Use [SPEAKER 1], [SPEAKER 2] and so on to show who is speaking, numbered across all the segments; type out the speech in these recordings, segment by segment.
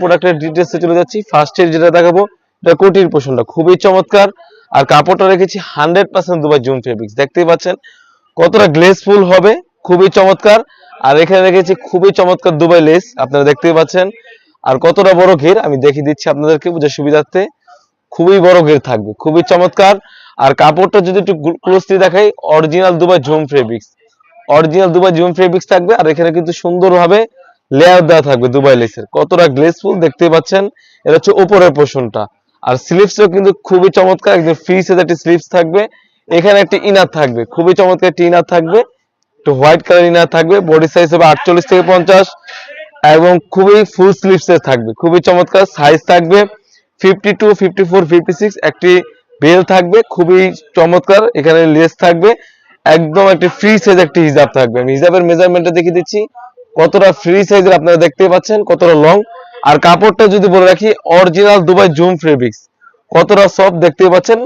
[SPEAKER 1] প্রোডাক্টের ডিটেলসে চলে যাচ্ছি। ফার্স্ট যেটা দেখাবো, এটা কোটির পোষণটা খুবই চমৎকার। আর কাপড়টা রেখেছি hundred percent Dubai zoom fabrics দেখতেই পাচ্ছেন। কতটা গ্লেসফুল হবে, খুবই চমৎকার। আর এখানে রেখেছি খুবই চমৎকার দুবাই লেস আপনারা দেখতেই পাচ্ছেন। আর কতটা বড় ঘের, আমি দেখিয়ে দিচ্ছি আপনাদেরকে বুঝে সুবিধার্থে। খুবই বড় ঘের থাকবে, খুবই চমৎকার। আর কাপড়টা যদি একটু ক্লোজলি দেখাই original Dubai zoom fabrics original Dubai zoom fabrics থাকবে, আর এখানে কিন্তু সুন্দরভাবে লেয়ার দেওয়া থাকবে দুবাই লেসের কতটা গ্লেসফুল দেখতে পাচ্ছেন? এটা হচ্ছে উপরের পোর্শনটা আর স্লিপসও কিন্তু খুবই চমৎকার, একদম ফ্রি সাইজ একটি স্লিপস থাকবে। এখানে একটি ইনার থাকবে, খুবই চমৎকার একটি ইনার থাকবে। একটু হোয়াইট কালার ইনার থাকবে বডি সাইজ হবে আটচল্লিশ থেকে পঞ্চাশ। এবং খুবই ফুল স্লিভস এর থাকবে, খুবই চমৎকার সাইজ থাকবে। Fifty two fifty four fifty six একটি বেল থাকবে, খুবই চমৎকার। এখানে লেস থাকবে। একদম একটি ফ্রি সাইজ একটি হিজাব থাকবে। আমি হিজাবের মেজারমেন্টটা দেখিয়ে দিচ্ছি। কতটা ফ্রি সাইজের আপনারা দেখতে পাচ্ছেন, কতটা লং আর কাপড়টা যদি বলে রাখি অরিজিনাল দুবাই জুম ফেব্রিক্স কতটা সফট দেখতে পাচ্ছেন।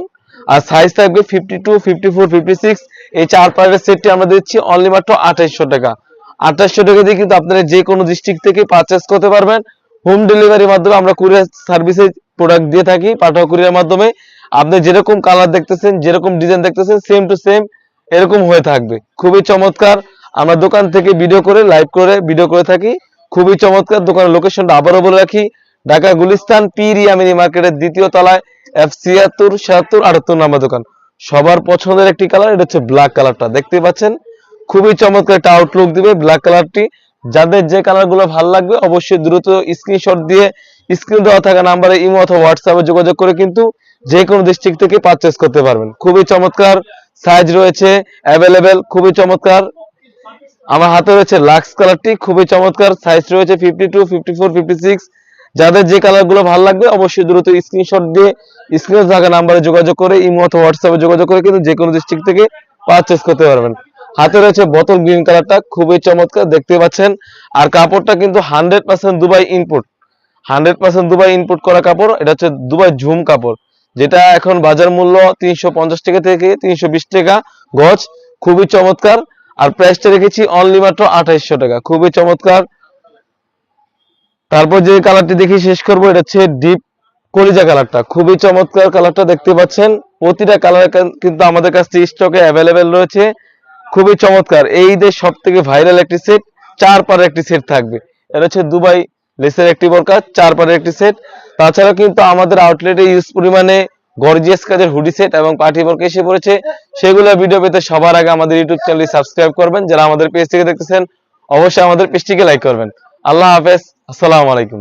[SPEAKER 1] আর সাইজ থাকবে fifty two fifty four fifty six এই চার পায়ের সেটটি আমরা দিচ্ছি অনলি মাত্র আঠাইশশো টাকা। আঠাশশো টাকা দিয়ে কিন্তু আপনারা যে কোনো ডিস্ট্রিক্ট থেকে পারচেস করতে পারবেন। হোম ডেলিভারির মাধ্যমে আমরা কুরিয়ার সার্ভিসে প্রোডাক্ট দিয়ে থাকি, পাঠাও কুরিয়ার মাধ্যমে। আপনি যেরকম কালার দেখতেছেন, যেরকম ডিজাইন দেখতেছেন সেম টু সেম এরকম হয়ে থাকবে। খুবই চমৎকার। আমরা দোকান থেকে ভিডিও করে লাইভ করে ভিডিও করে থাকি। খুবই চমৎকার দোকানের লোকেশনটা আবারও বলে রাখি। ঢাকা গুলিস্তান পিরি আমিনি মার্কেটের দ্বিতীয় তলায় এফ ছিয়াত্তর আটাত্তর নাম্বার দোকান। সবার পছন্দের একটি কালার এটা হচ্ছে ব্ল্যাক কালারটা দেখতে পাচ্ছেন? খুবই চমৎকার একটা আউটলুক দিবে ব্ল্যাক কালারটি যাদের যে কালারগুলো ভালো লাগবে, অবশ্যই দ্রুত স্ক্রিনশট দিয়ে স্ক্রিন দেওয়া থাকা নাম্বারে ইমো অথবা হোয়াটসঅ্যাপে যোগাযোগ করে কিন্তু যে কোনো ডিস্ট্রিক্ট থেকে পারচেস করতে পারবেন। খুবই চমৎকার সাইজ রয়েছে অ্যাভেলেবেল খুবই চমৎকার। আমার হাতে রয়েছে লাক্স কালারটি খুবই চমৎকার। সাইজ রয়েছে fifty two fifty four fifty six যাদের যে কালারগুলো ভালো লাগবে, অবশ্যই দ্রুত স্ক্রিনশট দিয়ে স্ক্রিনে থাকা নাম্বারে যোগাযোগ করে, ইমো অথবা হোয়াটসঅ্যাপে যোগাযোগ করে কিন্তু যে কোনো ডিস্ট্রিক্ট থেকে পারচেস করতে পারবেন। হাতে রয়েছে বোতল গ্রিন কালারটা খুবই চমৎকার, দেখতে পাচ্ছেন। আর কাপড়টা কিন্তু hundred percent Dubai input hundred percent Dubai input করা কাপড়, এটা হচ্ছে দুবাই ঝুম কাপড়। যেটা এখন বাজার মূল্য তিনশো পঞ্চাশ টাকা থেকে তিনশো বিশ টাকা গজ, খুবই চমৎকার। আর প্রাইসটা রেখেছি অনলি মাত্র আঠাইশশো টাকা। খুবই চমৎকার। তারপর যে কালারটি দেখি শেষ করব, এটা হচ্ছে ডিপ কলিজা কালারটা খুবই চমৎকার কালারটা দেখতে পাচ্ছেন। প্রতিটা কালার কিন্তু আমাদের কাছে স্টকে অ্যাভেলেবেল রয়েছে। খুবই চমৎকার। এই ঈদের সব থেকে ভাইরাল একটি সেট চার পারের একটি সেট থাকবে। এটা হচ্ছে দুবাই লেসের একটি বোরকা, চার পারের একটি সেট তাছাড়া কিন্তু আমাদের আউটলেটে ইউজ পরিমাণে গর্জিয়াস কাজের হুডি সেট এবং পার্টি বোরকা এসে পড়েছে। সেগুলো ভিডিও পেতে সবার আগে আমাদের ইউটিউব চ্যানেলটি সাবস্ক্রাইব করবেন। যারা আমাদের পেজ থেকে দেখতেছেন, অবশ্যই আমাদের পেজটিকে লাইক করবেন। আল্লাহ হাফেজ। আসসালামু আলাইকুম।